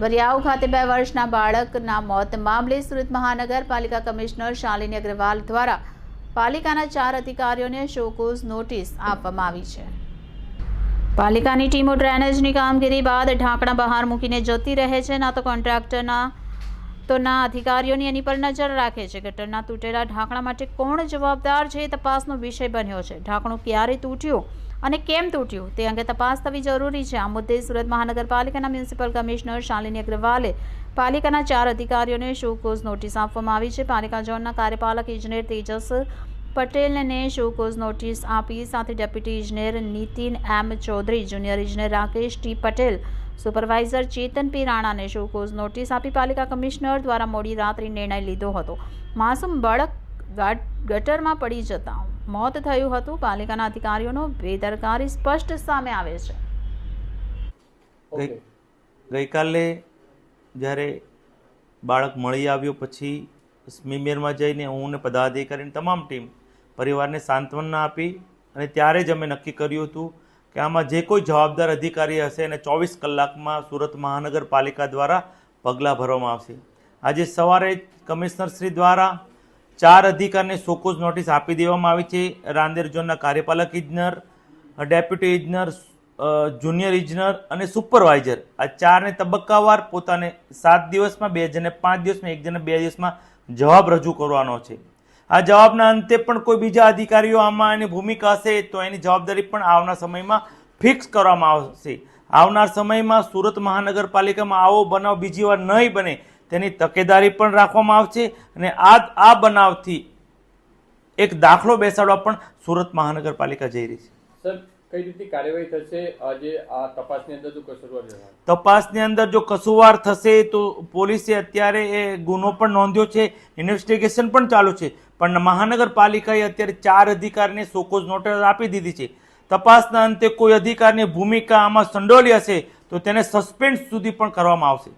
વરિયાવ ખાતે બે વર્ષના બાળકના મોત મામલે સુરત મહાનગરપાલિકા કમિશનર શાલિની અગ્રવાલ દ્વારા પાલિકાના ચાર અધિકારીઓને શોકોઝ નોટિસ આપવામાં આવી છે. પાલિકાની ટીમો ડ્રેનેજની કામગીરી બાદ ઢાંકણા બહાર મૂકીને જતી રહે છે. ના તો કોન્ટ્રાક્ટરના, તો ના અધિકારીઓની એની પર નજર રાખે છે. ગટરના તૂટેલા ઢાંકણા માટે કોણ જવાબદાર છે એ તપાસનો વિષય બન્યો છે. ઢાંકણું ક્યારે તૂટ્યું? અને કેમ તૂટ્યું? તે અંગે તપાસ થવી જરૂરી છે. આ મુદ્દે સુરત મહાનગરપાલિકાના મ્યુનિસિપલ કમિશનર શાલિની અગ્રવાલે પાલિકાના ચાર અધિકારીઓને શોકોઝ નોટિસ આપવામાં આવી છે. પાલિકા ઝોનના કાર્યપાલક ઇજનેર તેજસ પટેલને શોકોઝ નોટિસ આપી, સાથે ડેપ્યુટી ઇજનેર નીતિન એમ ચૌધરી, જુનિયર ઇજનેર Rakesh T Patel, supervisor Chetan P રાણાને show cause notice આપી પાલિકા કમિશનર દ્વારા મોડી રાત્રે નિર્ણય લીધો હતો. માસૂમ બાળક ગાટ- ગટરમાં પડી જતા મોત થયું હતું. પાલિકાના અધિકારીઓનો બેદરકારી સ્પષ્ટ સામે આવે છે. ગઈકાલે જ્યારે બાળક મળી આવ્યો પછી સ્મીમેરમાં જઈને હું ને પદાધિકારીની તમામ ટીમ પરિવારને સાંત્વના આપી અને ત્યારે જ અમે નક્કી કર્યું હતું કે આમાં જે કોઈ જવાબદાર અધિકારી હશે એને ચોવીસ કલાકમાં સુરત મહાનગરપાલિકા દ્વારા પગલાં ભરવામાં આવશે. આજે સવારે કમિશનર શ્રી દ્વારા ચાર અધિકારીને શોકોઝ નોટિસ આપી દેવામાં આવી છે. રાંદેર ઝોનના કાર્યપાલક ઇજનર, ડેપ્યુટી ઇજનર જુનિયર ઇજનર અને સુપરવાઇઝર. આ ચારને તબક્કાવાર પોતાને સાત દિવસમાં, બે જણને પાંચ દિવસમાં, એક જણને બે દિવસમાં જવાબ રજૂ કરવાનો છે. આ જવાબના અંતે પણ કોઈ બીજા અધિકારીઓ આમાં એની ભૂમિકા હશે તો એની જવાબદારી પણ આવનાર સમયમાં ફિક્સ કરવામાં આવશે. આવનાર સમયમાં સુરત મહાનગરપાલિકામાં આવો બનાવ બીજી વાર નહીં બને તેની તકેદારી પણ રાખવામાં આવશે અને આ આ બનાવથી એક દાખલો બેસાડવા પણ સુરત મહાનગરપાલિકા જઈ રહી છે. સર કઈ રીતની કાર્યવાહી થશે? આજે આ તપાસની અંદર જો કસૂરવાર તપાસની અંદર જો કસૂરવાર થશે તો પોલીસે અત્યારે એ ગુનો પણ નોંધ્યો છે ઇન્વેસ્ટિગેશન પણ ચાલુ છે પણ મહાનગરપાલિકાએ અત્યારે ચાર અધિકારીને સોકોઝ નોટિસ આપી દીધી છે. તપાસના અંતે કોઈ અધિકારની ભૂમિકા આમાં સંડોલી હશે તો તેને સસ્પેન્ડ સુધી પણ કરવામાં આવશે.